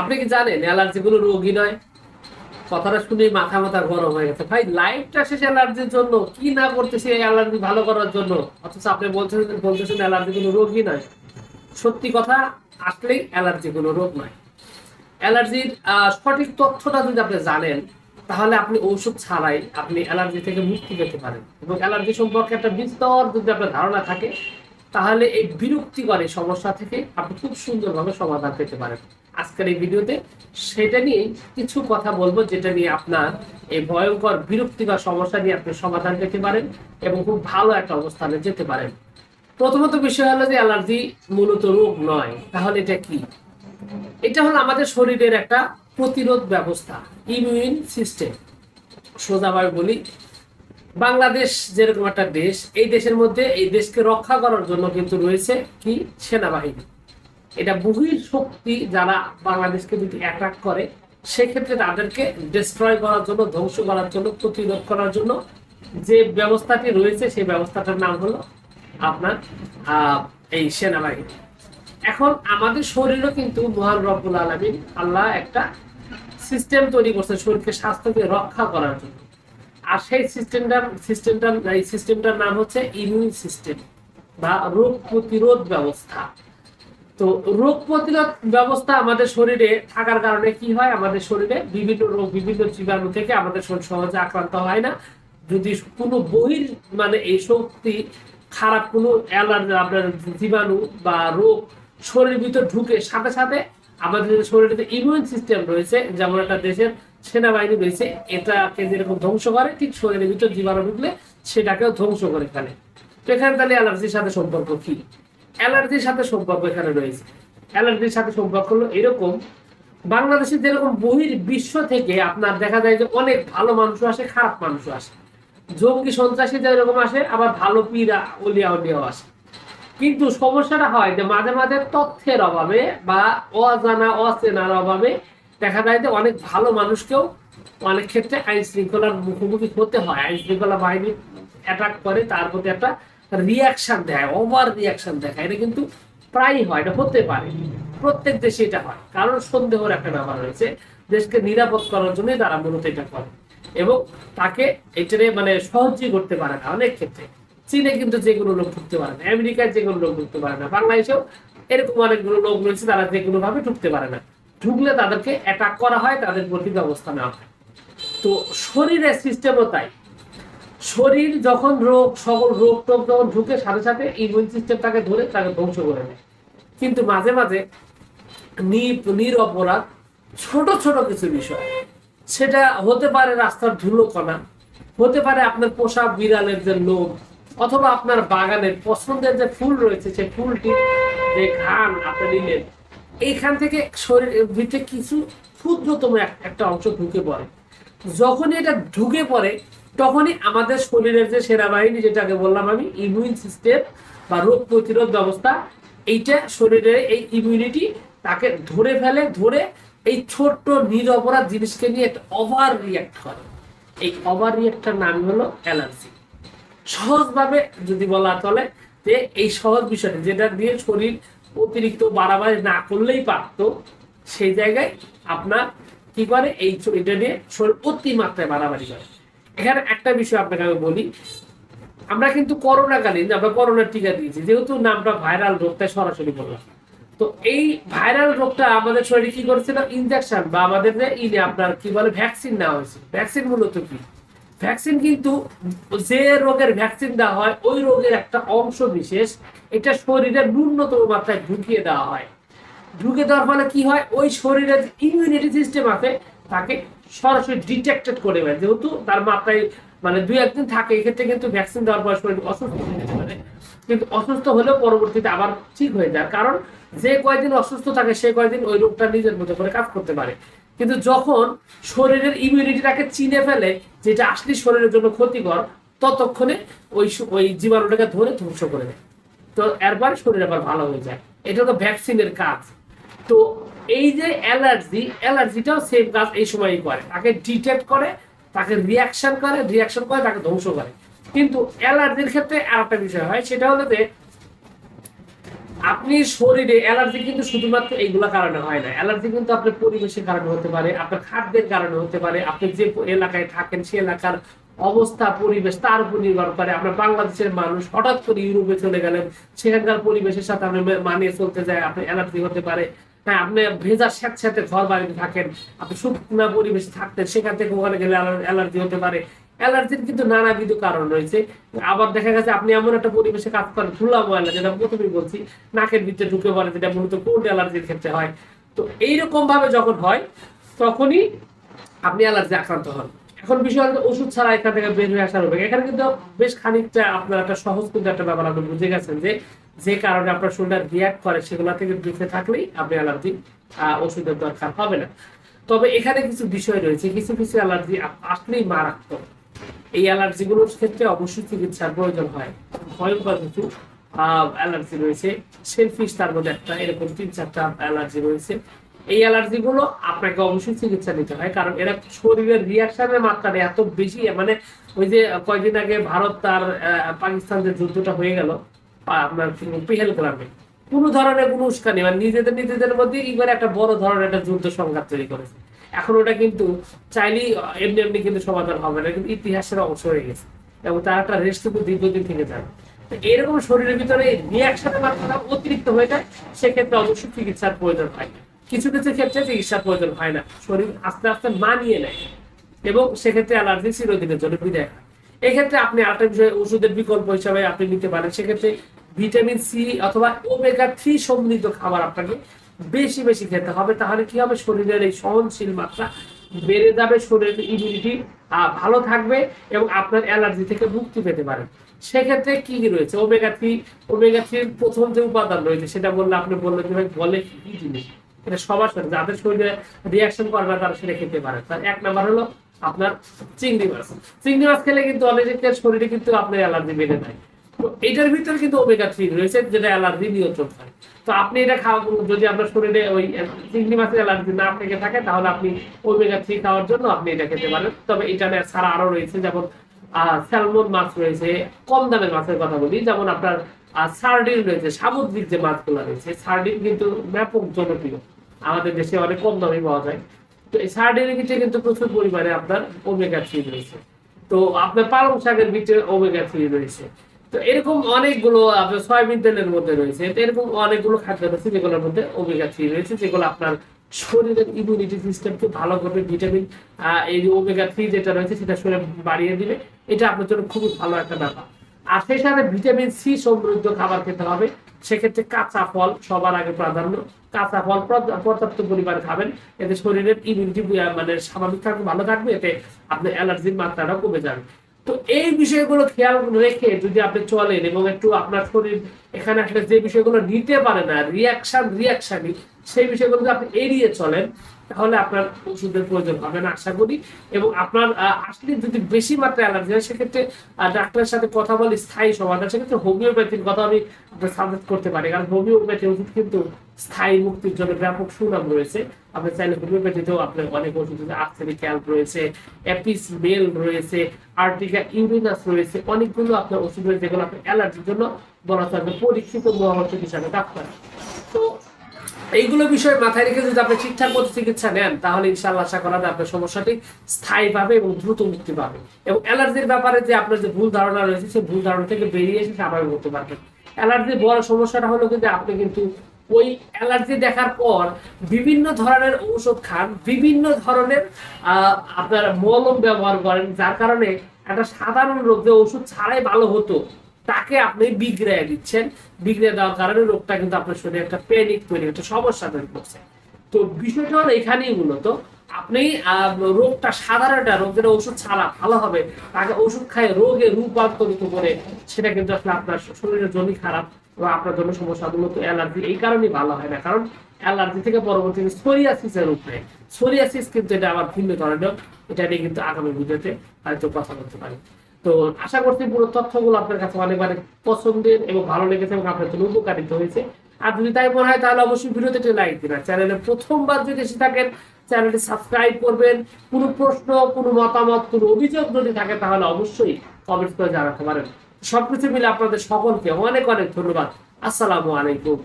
আপনি কি জানেন অ্যালার্জি কোনো রোগী নয়? কথাটা শুনে মাথা মাথা গরম হয়ে গেছে। ভাই লাইফটা শেষ অ্যালার্জির জন্য, কি না করতেছি এই অ্যালার্জি ভালো করার জন্য? অথচ আপনি বলছেন, বলতেছেন অ্যালার্জি কোনো রোগই নয়। সত্যি কথা, আসলেই অ্যালার্জি কোনো রোগ নয়। অ্যালার্জির সঠিক তথ্যটা যদি আপনি জানেন, তাহলে আপনি ঔষধ ছাড়াই আপনি অ্যালার্জি থেকে মুক্তি পেতে পারেন। এবং অ্যালার্জি সম্পর্কে একটা বিস্তর যদি আপনার ধারণা থাকে তাহলে এই বিরক্তিকর এই সমস্যা থেকে আপনি খুব সুন্দরভাবে সমাধান পেতে পারেন। আজকের এই ভিডিওতে সেটা নিয়ে কিছু কথা বলব, যেটা নিয়ে আপনার এই ভয়ঙ্কর, বিরক্তিকর সমস্যা নিয়ে আপনি সমাধান পেতে পারেন এবং খুব ভালো একটা অবস্থানে যেতে পারেন। প্রথমত বিষয় হলো যে অ্যালার্জি মূলত রোগ নয়। তাহলে এটা কি? এটা হলো আমাদের শরীরের একটা প্রতিরোধ ব্যবস্থা, ইমিউন সিস্টেম। সোজাভাবে বলি বাংলাদেশ যেরকম একটা দেশ, এই দেশের মধ্যে এই দেশকে রক্ষা করার জন্য কিন্তু রয়েছে কি? সেনাবাহিনী। এটা বহির শক্তি যারা বাংলাদেশকে যদি অ্যাটাক করে, সেক্ষেত্রে তাদেরকে ডিস্ট্রয় করার জন্য, ধ্বংস করার জন্য, প্রতিরোধ করার জন্য যে ব্যবস্থাটি রয়েছে, সেই ব্যবস্থাটার নাম হলো আপনার এই সেনাবাহিনী। এখন আমাদের শরীরও কিন্তু মহান রব্বুল আলমিন আল্লাহ একটা সিস্টেম তৈরি করছে শরীরকে স্বাস্থ্যকে রক্ষা করার জন্য। আর সেই সিস্টেমটার সিস্টেমটার এই সিস্টেমটার নাম হচ্ছে ইমিউন সিস্টেম বা রোগ প্রতিরোধ ব্যবস্থা। তো রোগ প্রতিরোধ ব্যবস্থা আমাদের শরীরে থাকার কারণে কি হয়? আমাদের শরীরে বিভিন্ন রোগ, বিভিন্ন জীবাণু থেকে আমাদের শরীর সহজে আক্রান্ত হয় না। যদি কোনো বহির মানে এই শক্তি খারাপ কোনো অ্যালার্জি, আপনার জীবাণু বা রোগ শরীরের ভিতর ঢুকে সাথে সাথে আমাদের শরীরে ইমিউন সিস্টেম রয়েছে। যেমন একটা দেশের সেনাবাহিনী রয়েছে, এটাকে যেরকম ধ্বংস করে, ঠিক শরীরের ভিতর জীবাণু ঢুকলে সেটাকেও ধ্বংস করে ফেলে। তো এখানে তাহলে অ্যালার্জির সাথে সম্পর্ক কি? অ্যালার্জির সাথে সম্পর্ক এখানে রয়েছে। অ্যালার্জির সাথে সম্পর্ক হলো এরকম, বাংলাদেশে যেরকম বহির বিশ্ব থেকে আপনার দেখা যায় যে অনেক ভালো মানুষ আসে, খারাপ মানুষ আসে। জঙ্গি সন্ত্রাসী যেরকম আসে, আবার ভালো পীরা অলিয়া অলিয়াও আসে। কিন্তু সমস্যাটা হয় যে মাঝে মাঝে তথ্যের অভাবে বা অজানা, অচেনার অভাবে দেখা যায় যে অনেক ভালো মানুষকেও অনেক ক্ষেত্রে আইন শৃঙ্খলার মুখোমুখি হতে হয়। আইন শৃঙ্খলা বাহিনী অ্যাটাক করে, তার প্রতি একটা রিয়াকশন দেয় ওভার রিয়াকশন দেখায়। এটা কিন্তু প্রায়ই হয়, এটা হতে পারে। প্রত্যেক দেশে এটা হয়। কারণ সন্দেহর একটা ব্যাপার রয়েছে, দেশকে নিরাপদ করার জন্যই তারা মূলত এটা করে। এবং তাকে এটারে মানে সহজই করতে পারে না অনেক ক্ষেত্রে। চীনে কিন্তু যে কোনো লোক ঢুকতে পারে না, আমেরিকায় যে কোনো লোক ঢুকতে পারে না, বাংলাদেশেও এরকম অনেকগুলো লোক রয়েছে, তারা যে ভাবে ঢুকতে পারে না। ঢুকলে তাদেরকে অ্যাটাক করা হয়, তাদের প্রতি ব্যবস্থা নেওয়া হয়। তো শরীরের সিস্টেমও তাই। শরীর যখন রোগ, সকল রোগ টোগ যখন ঢুকে, সাথে সাথে ইমিউন সিস্টেম তাকে ধরে তাকে ধ্বংস করে দেয়। কিন্তু মাঝে মাঝে নি- নিরপরাধ, ছোট ছোট কিছু বিষয়। সেটা হতে পারে রাস্তার ধুলো কণা, হতে পারে আপনার পোষা বিড়ালের যে লোম অথবা আপনার বাগানের পছন্দের যে ফুল রয়েছে, সেই ফুলটি যে ঘান আপনি নিলেন এইখান থেকে শরীরের ভিতরে কিছু ক্ষুদ্রতম এক- একটা অংশ ঢুকে পড়ে। যখনই এটা ঢুকে পড়ে, তখনই আমাদের শরীরের যে সেনাবাহিনী, যেটাকে বললাম আমি ইমিউন সিস্টেম বা রোগ প্রতিরোধ ব্যবস্থা, এইটা শরীরের এই ইমিউনিটি তাকে ধরে ফেলে, ধরে এই ছোট্ট নিরপরাধ জিনিসকে নিয়ে একটা ওভার রিয়াক্ট করে। এই ওভার রিয়াক্টটার নাম হলো অ্যালার্জি সহজভাবে যদি বলা চলে যে এই সহজ বিষয়টা, যেটা দিয়ে শরীর অতিরিক্ত বাড়াবাড়ি না করলেই পারতো, সেই জায়গায় আপনার কি করে এই এটা নিয়ে শরীর অতিমাত্রায় বাড়াবাড়ি করে। এখানে একটা বিষয় আপনাকে আমি বলি, আমরা কিন্তু করোনাকালীন, আমরা করোনার টিকা দিয়েছি, যেহেতু নামটা ভাইরাল রোগ তাই সরাসরি বললাম। তো এই ভাইরাল রোগটা আমাদের শরীরে কি করেছিল? ইনজেকশন বা আমাদের যে ইনে আপনার কি বলে ভ্যাকসিন নেওয়া হয়েছে। ভ্যাকসিন মূলত কি? ভ্যাকসিন কিন্তু যে রোগের ভ্যাকসিন দেওয়া হয়, ওই রোগের একটা অংশ বিশেষ, এটা শরীরের ন্যূনতম মাত্রায় ঢুকিয়ে দেওয়া হয়। ঢুকে দেওয়ার ফলে কি হয়? ওই শরীরের ইমিউনিটি সিস্টেম আছে, তাকে সরাসরি ডিটেক্টেড করে দেয় যেহেতু তার মাত্রায় মানে দুই একদিন থাকে, এক্ষেত্রে কিন্তু ভ্যাকসিন দেওয়ার পর শরীর অসুস্থ হয়ে যেতে পারে। কিন্তু অসুস্থ হলেও পরবর্তীতে আবার ঠিক হয়ে যায়। কারণ যে কয়দিন অসুস্থ থাকে, সে কয়দিন ওই রোগটা নিজের মতো করে কাজ করতে পারে। কিন্তু যখন শরীরের ইমিউনিটিটাকে চিনে ফেলে, যেটা আসলে শরীরের জন্য ক্ষতিকর, ততক্ষণে ওই ওই জীবাণুটাকে ধরে ধ্বংস করে দেয়। তো এরপর শরীর আবার ভালো হয়ে যায়। এটা তো ভ্যাকসিনের কাজ। তো এই যে অ্যালার্জি, অ্যালার্জিটাও সেম কাজ এই সময়ই করে। তাকে ডিটেক্ট করে, তাকে রিয়াকশন করে রিয়াকশন করে, তাকে ধ্বংস করে। কিন্তু অ্যালার্জির ক্ষেত্রে আর একটা বিষয় হয়, সেটা হলো যে আপনি শরীরে অ্যালার্জি কিন্তু শুধুমাত্র এইগুলা কারণে হয় না। অ্যালার্জি কিন্তু আপনার পরিবেশের কারণে হতে পারে, আপনার খাদ্যের কারণে হতে পারে, আপনি যে এলাকায় থাকেন সেই এলাকার অবস্থা, পরিবেশ তার উপর নির্ভর করে। আপনার বাংলাদেশের মানুষ হঠাৎ করে ইউরোপে চলে গেলেন, সেখানকার পরিবেশের সাথে আপনি মানিয়ে চলতে যায় আপনার অ্যালার্জি হতে পারে। হ্যাঁ আপনি ভেজা স্যাঁতস্যাঁতে ঘর বাড়িতে থাকেন, আপনি শুকনা পরিবেশে থাকতেন, সেখান থেকে ওখানে গেলে অ্যালার্জি হতে পারে। অ্যালার্জির কিন্তু নানাবিধ কারণ রয়েছে। আবার দেখা গেছে আপনি এমন একটা পরিবেশে কাজ করেন, ধুলা ময়লা, যেটা প্রথমেই বলছি, নাকের ভিতরে ঢুকে পড়ে, যেটা মূলত কোল্ড অ্যালার্জির ক্ষেত্রে হয়। তো এইরকম ভাবে যখন হয়, তখনই আপনি অ্যালার্জি আক্রান্ত হন। এখন বিষয় হলো ওষুধ ছাড়া এখান থেকে বের হয়ে আসার হবে এখানে কিন্তু বেশ খানিকটা আপনার একটা সহজ কিন্তু একটা ব্যাপার আপনি বুঝে গেছেন যে যে কারণে আপনার শরীর রিয়াক্ট করে, সেগুলো থেকে বেঁচে থাকলেই আপনি অ্যালার্জি ওষুধের দরকার হবে না। তবে এখানে কিছু বিষয় রয়েছে, কিছু কিছু অ্যালার্জি আসলেই মারাত্মক। এই অ্যালার্জিগুলোর ক্ষেত্রে অবশ্যই চিকিৎসার প্রয়োজন হয়। ভয়ঙ্কর কিছু অ্যালার্জি রয়েছে। সেলফিশ তার মধ্যে একটা এরকম তিন চারটা অ্যালার্জি রয়েছে। এই অ্যালার্জি গুলো আপনাকে অবশ্যই চিকিৎসা নিতে হয়, কারণ এরা শরীরের রিয়াকশনের মাত্রাটা এত বেশি মানে ওই যে কয়েকদিন আগে ভারত তার পাকিস্তান যে যুদ্ধটা হয়ে গেল আপনার পেহেলগ্রামে কোনো ধরনের কোনো উস্কানি মানে নিজেদের নিজেদের মধ্যে এবার একটা বড় ধরনের একটা যুদ্ধ সংঘাত তৈরি করেছে। এখন ওটা কিন্তু চাইলেই এমনি এমনি কিন্তু সমাধান হবে না, কিন্তু ইতিহাসের অংশ হয়ে গেছে। এবং তার একটা রেস্ট কিন্তু দীর্ঘদিন থেকে যাবে। এরকম শরীরের ভিতরে রিয়াকশনের মাত্রাটা অতিরিক্ত হয়ে যায়, সেক্ষেত্রে অবশ্যই চিকিৎসার প্রয়োজন হয়। কিছু কিছু ক্ষেত্রে চিকিৎসার প্রয়োজন হয় না। শরীর আস্তে আস্তে মানিয়ে নেয়। এবং সেক্ষেত্রে অ্যালার্জি চিরদিনের জন্য বিদায় হয়। এক্ষেত্রে আপনি আরেকটা বিষয় ওষুধের বিকল্প হিসাবে আপনি নিতে পারেন। সেক্ষেত্রে ভিটামিন সি অথবা ওমেগা থ্রি সমৃদ্ধ খাবার আপনাকে বেশি বেশি খেতে হবে, তাহলে কি হবে? শরীরের এই সহনশীল মাত্রা বেড়ে যাবে, শরীরের ইমিউনিটি ভালো থাকবে এবং আপনার অ্যালার্জি থেকে মুক্তি পেতে পারেন সেক্ষেত্রে কি কি রয়েছে? ওমেগা থ্রি ওমেগা থ্রির প্রথম যে উপাদান রয়েছে, সেটা বললে আপনি বললেন যে ভাই বলে কি জিনিস? এটা সবার সাথে, যাদের শরীরে রিয়াকশন করে না, তারা সেটা খেতে পারে। তার এক নাম্বার হলো আপনার চিংড়ি মাছ। চিংড়ি মাছ খেলে কিন্তু অনেকের শরীরে কিন্তু আপনার অ্যালার্জি বেড়ে যায়। এটার ভিতরে কিন্তু ওমেগা থ্রি রয়েছে, যেটা অ্যালার্জি নিয়ন্ত্রণ করে। তো আপনি এটা খাওয়া যদি আপনার শরীরে ওই চিংড়ি মাছের অ্যালার্জি না থেকে থাকে, তাহলে আপনি ওমেগা থ্রি খাওয়ার জন্য আপনি এটা খেতে পারেন। তবে এটা ছাড়া আরও রয়েছে, যেমন স্যালমন মাছ রয়েছে, কম দামের মাছের কথা বলি, যেমন আপনার সার্ডিন রয়েছে, সামুদ্রিক যে মাছগুলো রয়েছে সার্ডিন কিন্তু ব্যাপক জনপ্রিয়। আমাদের দেশে অনেক কম দামে পাওয়া যায়। তো এই সার্ডিনের ভিতরে কিন্তু প্রচুর পরিমাণে আপনার ওমেগা থ্রি রয়েছে। তো আপনার পালং শাকের ভিতরে ওমেগা থ্রি রয়েছে। তো এরকম অনেকগুলো সয়াবিন তেলের মধ্যে রয়েছে এরকম অনেকগুলো খাদ্য রয়েছে যেগুলোর মধ্যে ওমেগা থ্রি রয়েছে, যেগুলো আপনার শরীরের ইমিউনিটি সিস্টেমকে ভালো করবে ভিটামিন এই যে ওমেগা থ্রি যেটা রয়েছে সেটা শরীরে বাড়িয়ে দিবে। এটা আপনার জন্য খুবই ভালো একটা ব্যাপার। আর সেই সাথে ভিটামিন সি সমৃদ্ধ খাবার খেতে হবে, সেক্ষেত্রে কাঁচা ফল সবার আগে প্রাধান্য। কাঁচা ফল পর্যাপ্ত পরিমাণ খাবেন, এতে শরীরের ইমিউনিটি মানে স্বাভাবিক থাকবে, ভালো থাকবে, এতে আপনার অ্যালার্জির মাত্রাটা কমে যাবে। তো এই বিষয়গুলো খেয়াল রেখে যদি আপনি চলেন এবং একটু আপনার শরীর এখানে আসলে যে বিষয়গুলো নিতে পারে না রিয়াকশন রিয়াকশনই সেই বিষয়গুলো যদি আপনি এড়িয়ে চলেন, তাহলে আপনার ওষুধের প্রয়োজন হবে না, আশা করি। এবং আপনার আসলে যদি বেশি মাত্রায় অ্যালার্জি হয়, সেক্ষেত্রে ডাক্তারের সাথে কথা বলে স্থায়ী সমাধান, সেক্ষেত্রে হোমিওপ্যাথির কথা আমি সাজেস্ট করতে পারি। কারণ হোমিওপ্যাথি ওষুধ কিন্তু স্থায়ী মুক্তির জন্য ব্যাপক সুনাম রয়েছে। আপনি চাইলে হোমিওপ্যাথিতেও আপনার অনেক ওষুধ আছে ক্যাল্প রয়েছে, অ্যাপিস মেল রয়েছে, আর্টিকা ইউরিনাস রয়েছে, অনেকগুলো আপনার ওষুধ রয়েছে যেগুলো আপনার অ্যালার্জির জন্য বলা থাকবে পরীক্ষিত মহামন্ত্রী হিসাবে ডাক্তার এইগুলো বিষয় মাথায় রেখে যদি আপনি ঠিকঠাক মতো চিকিৎসা নেন, তাহলে ইনশাল্লাহ আশা করা যায় আপনার সমস্যাটি স্থায়ী পাবে এবং দ্রুত মুক্তি পাবে। এবং অ্যালার্জির ব্যাপারে যে আপনার যে ভুল ধারণা রয়েছে, সেই ভুল ধারণা থেকে বেরিয়ে এসে স্বাভাবিক হতে পারবেন। অ্যালার্জির বড় সমস্যাটা হলো কিন্তু আপনি কিন্তু ওই অ্যালার্জি দেখার পর বিভিন্ন ধরনের ঔষধ খান, বিভিন্ন ধরনের আপনার মলম ব্যবহার করেন, যার কারণে একটা সাধারণ রোগ যে ওষুধ ছাড়াই ভালো হতো। তাকে আপনি বিগড়ে দিচ্ছেন। বিগড়ে দেওয়ার কারণে রোগটা কিন্তু আপনার শরীরে একটা প্যানিক তৈরি, একটা সমস্যা তৈরি করছে। তো বিষয়টা হলো এখানেই মূলত আপনি রোগটা সাধারণ একটা রোগ যেটা ওষুধ ছাড়া ভালো হবে, তাকে ওষুধ খায় রোগে রূপান্তরিত করে সেটা কিন্তু আসলে আপনার শরীরের জন্য খারাপ বা আপনার জন্য সমস্যা মূলত অ্যালার্জি এই কারণেই ভালো হয় না। কারণ অ্যালার্জি থেকে পরবর্তী সোরিয়াসিসের রূপ নেয়। সোরিয়াসিস কিন্তু এটা আবার ভিন্ন ধরনের, এটা নিয়ে কিন্তু আগামী ভিডিওতে হয়তো কথা বলতে পারি। তো আশা করছি পুরো তথ্যগুলো আপনার কাছে অনেক অনেক পছন্দের এবং ভালো লেগেছে এবং আপনার জন্য উপকারিত হয়েছে। আর যদি তাই মনে হয়, তাহলে অবশ্যই ভিডিওতে একটি লাইক দিন চ্যানেলে প্রথমবার যদি এসে থাকেন, চ্যানেলটি সাবস্ক্রাইব করবেন। কোনো প্রশ্ন, কোনো মতামত, কোনো অভিযোগ যদি থাকে, তাহলে অবশ্যই কমেন্ট করে জানাতে পারেন। সবকিছু মিলে আপনাদের সকলকে অনেক অনেক ধন্যবাদ। আসসালামু আলাইকুম।